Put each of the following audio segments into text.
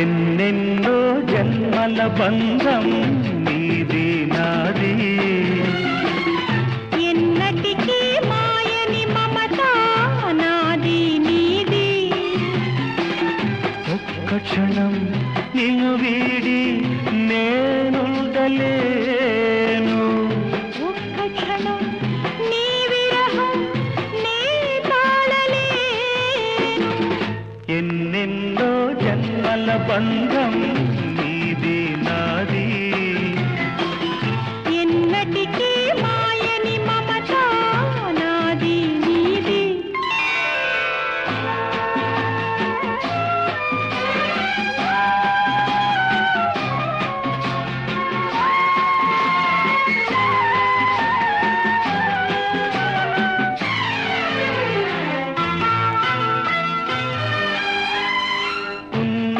ఎన్నెన్నో జన్మల బంధం నీది నాది. ఎన్నటికీ మాయని మమత నాది నీది. ఒక్క క్షణం నిన్ను వీడి నేనుండలేను జన్మల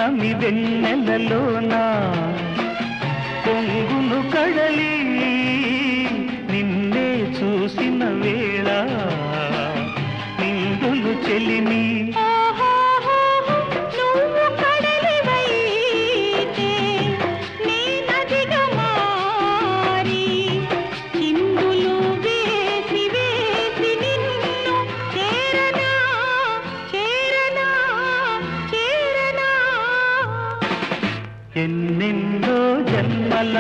నమి వెన్నెలలోన పొంగును కడలి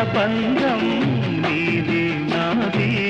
జన్మల నీది నాది.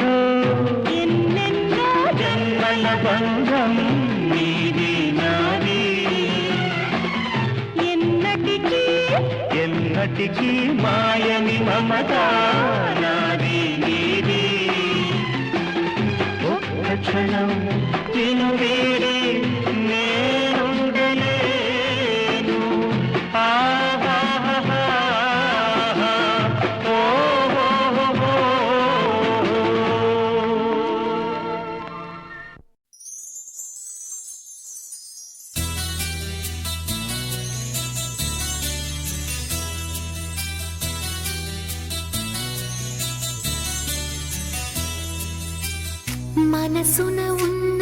ఎన్నటికీ మాయని మమత నాది నీది. ఒక్క క్షణం తిను వేరే మనసున ఉన్న